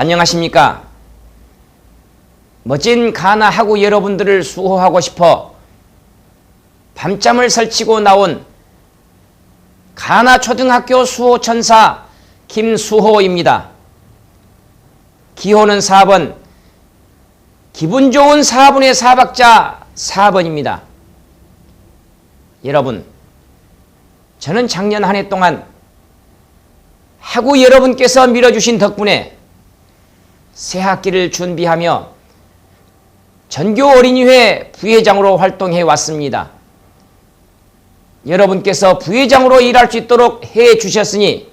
안녕하십니까? 멋진 가나하고 여러분들을 수호하고 싶어 밤잠을 설치고 나온 가나 초등학교 수호천사 김수호입니다. 기호는 4번, 기분 좋은 4분의 4박자 4번입니다. 여러분, 저는 작년 한 해 동안 하구 여러분께서 밀어주신 덕분에 새 학기를 준비하며 전교 어린이회 부회장으로 활동해 왔습니다. 여러분께서 부회장으로 일할 수 있도록 해 주셨으니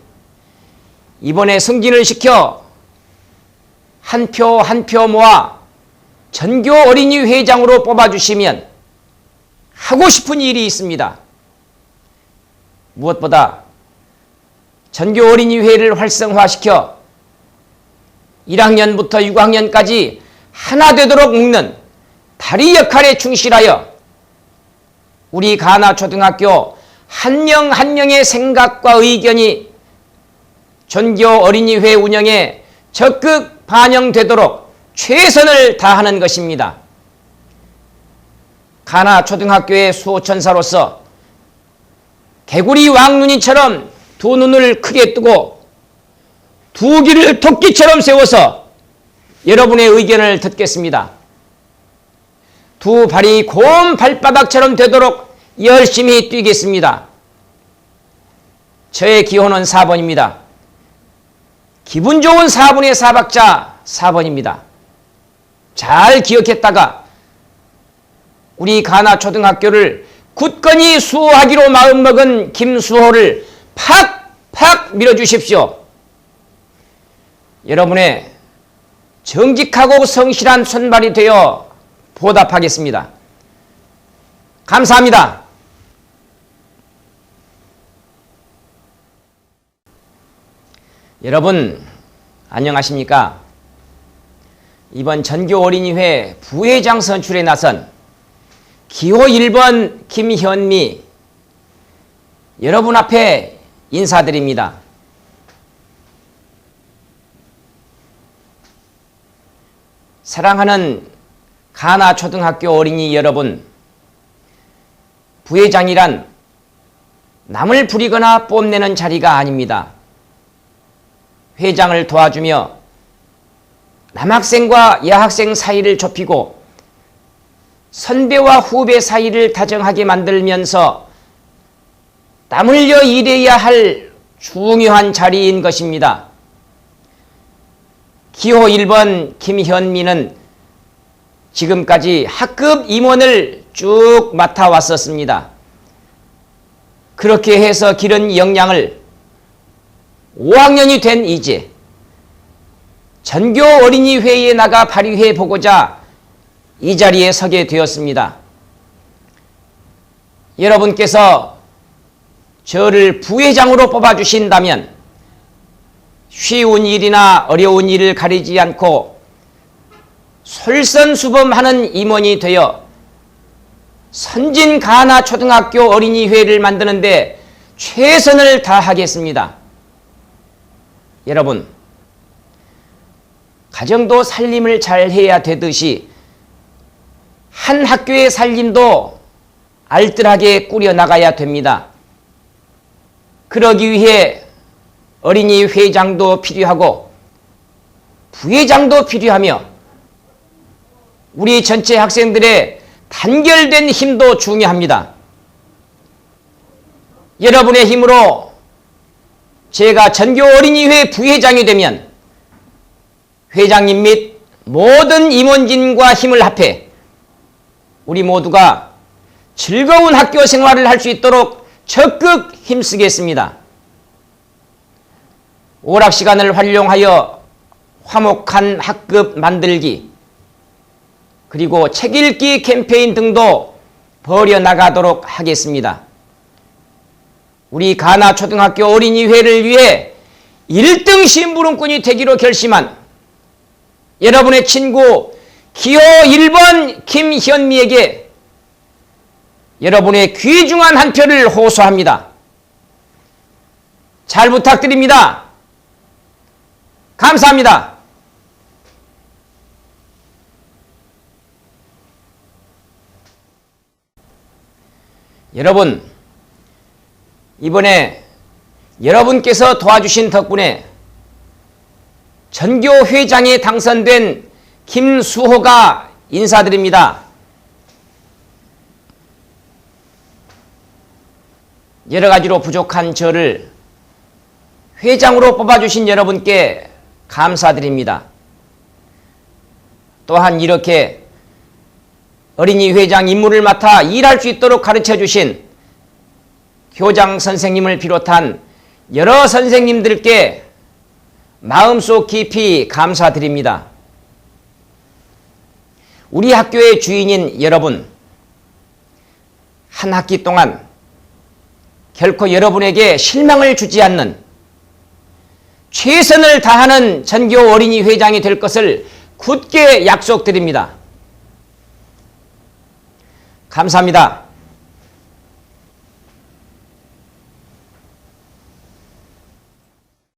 이번에 승진을 시켜 한 표 한 표 모아 전교 어린이 회장으로 뽑아주시면 하고 싶은 일이 있습니다. 무엇보다 전교 어린이회를 활성화시켜 1학년부터 6학년까지 하나 되도록 묶는 다리 역할에 충실하여 우리 가나 초등학교 한명한 명의 생각과 의견이 전교 어린이회 운영에 적극 반영되도록 최선을 다하는 것입니다. 가나 초등학교의 수호천사로서 개구리 왕눈이처럼 두 눈을 크게 뜨고 두 귀를 토끼처럼 세워서 여러분의 의견을 듣겠습니다. 두 발이 고운 발바닥처럼 되도록 열심히 뛰겠습니다. 저의 기호는 4번입니다. 기분 좋은 4분의 4박자 4번입니다. 잘 기억했다가 우리 가나 초등학교를 굳건히 수호하기로 마음먹은 김수호를 팍팍 밀어주십시오. 여러분의 정직하고 성실한 손발이 되어 보답하겠습니다. 감사합니다. 여러분, 안녕하십니까? 이번 전교 어린이회 부회장 선출에 나선 기호 1번 김현미 여러분 앞에 인사드립니다. 사랑하는 가나 초등학교 어린이 여러분, 부회장이란 남을 부리거나 뽐내는 자리가 아닙니다. 회장을 도와주며 남학생과 여학생 사이를 좁히고 선배와 후배 사이를 다정하게 만들면서 땀 흘려 일해야 할 중요한 자리인 것입니다. 기호 1번 김현미는 지금까지 학급 임원을 쭉 맡아왔었습니다. 그렇게 해서 기른 역량을 5학년이 된 이제 전교 어린이 회의에 나가 발휘해 보고자 이 자리에 서게 되었습니다. 여러분께서 저를 부회장으로 뽑아주신다면 쉬운 일이나 어려운 일을 가리지 않고 솔선수범하는 임원이 되어 선진 가나 초등학교 어린이회를 만드는데 최선을 다하겠습니다. 여러분, 가정도 살림을 잘 해야 되듯이 한 학교의 살림도 알뜰하게 꾸려나가야 됩니다. 그러기 위해 어린이 회장도 필요하고 부회장도 필요하며 우리 전체 학생들의 단결된 힘도 중요합니다. 여러분의 힘으로 제가 전교 어린이회 부회장이 되면 회장님 및 모든 임원진과 힘을 합해 우리 모두가 즐거운 학교 생활을 할 수 있도록 적극 힘쓰겠습니다. 오락 시간을 활용하여 화목한 학급 만들기, 그리고 책 읽기 캠페인 등도 벌여나가도록 하겠습니다. 우리 가나 초등학교 어린이회를 위해 1등 심부름꾼이 되기로 결심한 여러분의 친구 기호 1번 김현미에게 여러분의 귀중한 한 표를 호소합니다. 잘 부탁드립니다. 감사합니다. 여러분, 이번에 여러분께서 도와주신 덕분에 전교회장에 당선된 김수호가 인사드립니다. 여러 가지로 부족한 저를 회장으로 뽑아주신 여러분께 감사드립니다. 또한 이렇게 어린이 회장 임무를 맡아 일할 수 있도록 가르쳐 주신 교장 선생님을 비롯한 여러 선생님들께 마음속 깊이 감사드립니다. 우리 학교의 주인인 여러분, 한 학기 동안 결코 여러분에게 실망을 주지 않는 최선을 다하는 전교 어린이 회장이 될 것을 굳게 약속드립니다. 감사합니다.